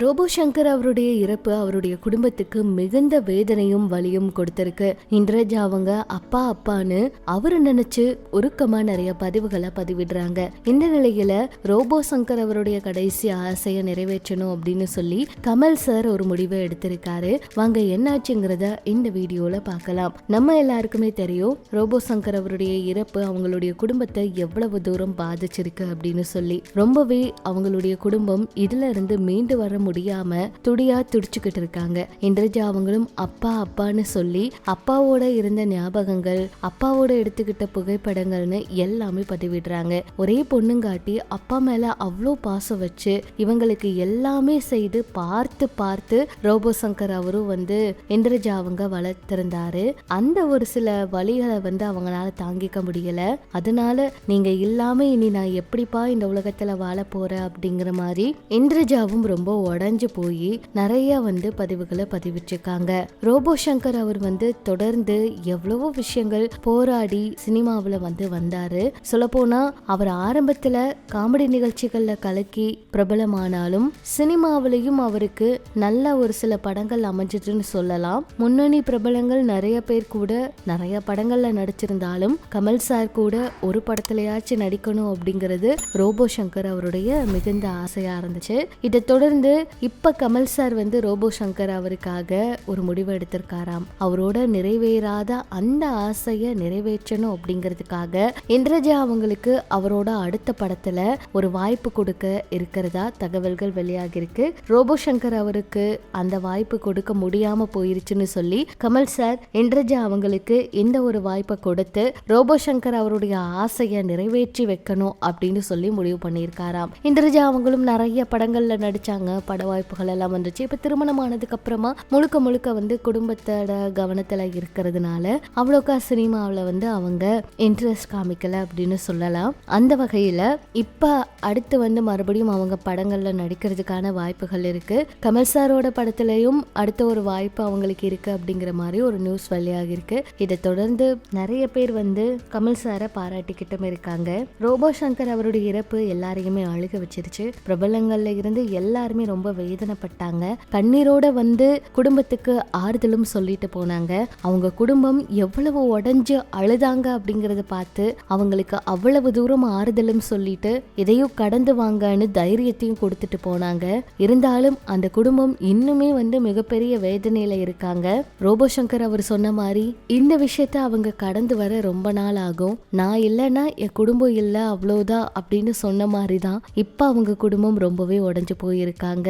Robot Shankar அவருடைய இறப்பு அவருடைய குடும்பத்துக்கு மிகுந்த வேதனையும் வலியும் கொடுத்திருக்கு. இந்திரஜா அவங்க அப்பா அப்பான்னு அவரு நினைச்சு உருக்கமா நிறைய பதிவுகளை பதிவிடுறாங்க. இந்த நிலையில ரோபோ சங்கர் அவருடைய கடைசி ஆசையை நிறைவேற்றணும் அப்படின்னு சொல்லி கமல் சார் ஒரு முடிவை எடுத்திருக்காரு. வாங்க என்னாச்சுங்கிறத இந்த வீடியோல பார்க்கலாம். நம்ம எல்லாருக்குமே தெரியும் ரோபோ சங்கர் அவருடைய இறப்பு அவங்களுடைய குடும்பத்தை எவ்வளவு தூரம் பாதிச்சிருக்கு அப்படின்னு சொல்லி. ரொம்பவே அவங்களுடைய குடும்பம் இதுல இருந்து மீண்டு வர முடியாம துடியா துடிச்சுக்கிட்டு இருக்காங்க. இந்திரஜா அவங்களும் அப்பா அப்பான்னு சொல்லி அப்பாவோட இருந்த ஞாபகங்கள் அப்பாவோட எடுத்துக்கிட்ட புகைப்படங்கள்னு எல்லாமே பதிவிடுறாங்க. ஒரே பொண்ணுங்காட்டி அப்பா மேல அவ்வளோ பாசம் வச்சு இவங்களுக்கு எல்லாமே செய்து பார்த்து பார்த்து ரோபோ சங்கர் அவரும் வந்து இந்திரஜா அவங்க வளர்த்திருந்தாரு. அந்த ஒரு சில வழிகளை வந்து அவங்களால தாங்கிக்க முடியல. அதனால நீங்க இல்லாம இனி நான் எப்படிப்பா இந்த உலகத்துல வாழ போறேன் அப்படிங்கிற மாதிரி இந்திரஜாவும் ரொம்ப உடஞ்சு போய் நிறைய வந்து பதிவுகளை பதிவிட்டிருக்காங்க. ரோபோ சங்கர் அவர் வந்து தொடர்ந்து எவ்வளவோ விஷயங்கள் போராடி சினிமாவில் வந்து வந்தாரு. சொல்லப்போனா அவர் ஆரம்பத்தில் காமெடி நிகழ்ச்சிகளில் கலக்கி பிரபலமானாலும் சினிமாவிலையும் அவருக்கு நல்ல ஒரு சில படங்கள் அமைஞ்சிட்டுன்னு சொல்லலாம். முன்னணி பிரபலங்கள் நிறைய பேர் கூட நிறைய படங்களில் நடிச்சிருந்தாலும் கமல் சார் கூட ஒரு படத்துலயாச்சும் நடிக்கணும் அப்படிங்கிறது ரோபோ சங்கர் அவருடைய மிகுந்த ஆசையாக இருந்துச்சு. இதை தொடர்ந்து இப்ப கமல் சார் வந்து ரோபோ சங்கர் அவருக்காக ஒரு முடிவு எடுத்திருக்காராம். அவரோட நிறைவேறாத அந்த ஆசையை நிறைவேற்றணும் அப்படிங்கிறதுக்காக இந்திரஜா அவங்களுக்கு அவரோட அடுத்த படத்துல ஒரு வாய்ப்பு கொடுக்க இருக்கிறதா தகவல்கள் வெளியாகிருக்கு ரோபோ சங்கர் அவருக்கு அந்த வாய்ப்பு கொடுக்க முடியாம போயிருச்சுன்னு சொல்லி கமல் சார் இந்திரஜா அவங்களுக்கு இந்த ஒரு வாய்ப்பை கொடுத்து ரோபோ சங்கர் அவருடைய ஆசையை நிறைவேற்றி வைக்கணும் அப்படின்னு சொல்லி முடிவு பண்ணியிருக்காராம். இந்திரஜா அவங்களும் நிறைய படங்கள்ல நடிச்சாங்க பட வாய்ப்புகள் எல்லாம் வந்துச்சு. இப்போ திருமணமானதுக்கு அப்புறமா முழுக்க முழுக்க வந்து குடும்பத்தோட கவனத்தில் இருக்கிறதுனால அவ்வளோக்கா சினிமாவில் வந்து அவங்க இன்ட்ரெஸ்ட் காமிக்கல அப்படின்னு சொல்லலாம். அந்த வகையில் இப்போ அடுத்து வந்து மறுபடியும் அவங்க படங்களில் நடிக்கிறதுக்கான வாய்ப்புகள் இருக்குது கமல் சாரோட படத்துலையும் அடுத்த ஒரு வாய்ப்பு அவங்களுக்கு இருக்குது அப்படிங்கிற மாதிரி ஒரு நியூஸ் வெளியாகி இருக்கு. இதை தொடர்ந்து நிறைய பேர் வந்து கமல் சாரை பாராட்டிக்கிட்டும் இருக்காங்க. ரோபோ சங்கர் அவருடைய இறப்பு எல்லாரையுமே அழுக வச்சிருச்சு. பிரபலங்களில் இருந்து எல்லாருமே ரொம்ப ரொம்ப வேதனைப்பட்டாங்க. கண்ணீரோட வந்து குடும்பத்துக்கு ஆறுதலும் சொல்லிட்டு போனாங்க. அவங்க குடும்பம் எவ்வளவு உடஞ்சு அழுதாங்க அப்படிங்கறத பார்த்து அவங்களுக்கு அவ்வளவு தூரம் ஆறுதலும் சொல்லிட்டு இதையும் கடந்து வாங்கன்னு தைரியத்தையும் கொடுத்துட்டு போனாங்க. இருந்தாலும் அந்த குடும்பம் இன்னுமே வந்து மிகப்பெரிய வேதனையில இருக்காங்க. ரோபோ சங்கர் அவர் சொன்ன மாதிரி இந்த விஷயத்த அவங்க கடந்து வர ரொம்ப நாள் ஆகும். நான் இல்லைன்னா என் குடும்பம் இல்லை அவ்வளோதான் அப்படின்னு சொன்ன மாதிரி தான் இப்போ அவங்க குடும்பம் ரொம்பவே உடஞ்சு போயிருக்காங்க.